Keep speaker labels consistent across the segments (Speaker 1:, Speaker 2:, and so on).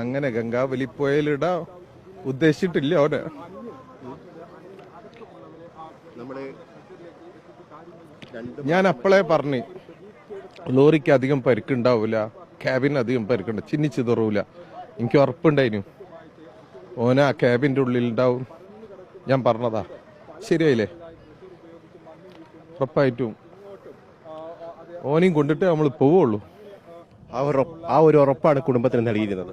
Speaker 1: അങ്ങനെ ഗംഗാവലി പുഴയിലിടാൻ ഉദ്ദേശിച്ചിട്ടില്ല
Speaker 2: അവിടെ
Speaker 1: ഞാൻ അപ്പളേ പറഞ്ഞു ലോറിക്ക് അധികം പരിക്കുണ്ടാവൂല ക്യാബിന് അധികം പരിക്കുണ്ട ചിന്നി ചിതറൂല എനിക്ക് ഉറപ്പുണ്ടായിനു. ഓന ആ ക്യാബിന്റെ ഉള്ളിൽ ഉണ്ടാവും ഞാൻ പറഞ്ഞതാ. ശരിയായില്ലേ? ഉറപ്പായിട്ടും. ഓനെയും കൊണ്ടിട്ട് നമ്മൾ പോവുള്ളൂ.
Speaker 2: ആ ഒരു ആ ഒരു ഉറപ്പാണ് കുടുംബത്തിന് നൽകിയിരുന്നത്.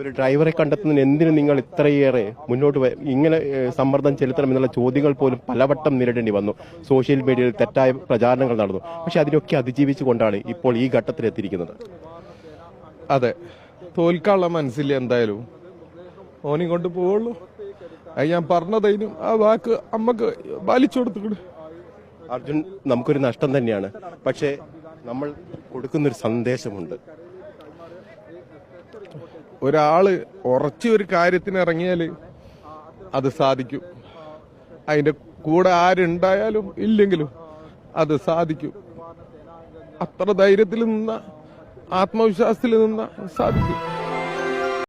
Speaker 2: ഒരു ഡ്രൈവറെ കണ്ടെത്തുന്നതിന് എന്തിനു നിങ്ങൾ ഇത്രയേറെ മുന്നോട്ട് ഇങ്ങനെ സമ്മർദ്ദം ചെലുത്തണം എന്നുള്ള ചോദ്യങ്ങൾ പോലും പലവട്ടം നേരിടേണ്ടി വന്നു. സോഷ്യൽ മീഡിയയിൽ തെറ്റായ പ്രചാരണങ്ങൾ നടന്നു. പക്ഷെ അതിനൊക്കെ അതിജീവിച്ചുകൊണ്ടാണ് ഇപ്പോൾ ഈ ഘട്ടത്തിൽ എത്തിയിരിക്കുന്നത്
Speaker 1: അതെ. തോൽക്കാനുള്ള മനസ്സില്ല എന്തായാലും ഓനി കൊണ്ട് പോവുള്ളൂ. അത് ഞാൻ പറഞ്ഞതൈനും ആ വാക്ക് അമ്മയ്ക്ക് പാലിച്ചു കൊടുത്തു
Speaker 2: അർജുൻ നമുക്കൊരു നഷ്ടം തന്നെയാണ്. പക്ഷേ നമ്മൾ കൊടുക്കുന്നൊരു സന്ദേശമുണ്ട്.
Speaker 1: ഒരാൾ ഉറച്ച ഒരു കാര്യത്തിന് ഇറങ്ങിയാൽ അത് സാധിക്കും. അതിന്റെ കൂടെ ആരുണ്ടായാലും ഇല്ലെങ്കിലും അത് സാധിക്കും. അത്ര ധൈര്യത്തിൽ നിന്ന ആത്മവിശ്വാസത്തിൽ നിന്ന സാധിക്കും.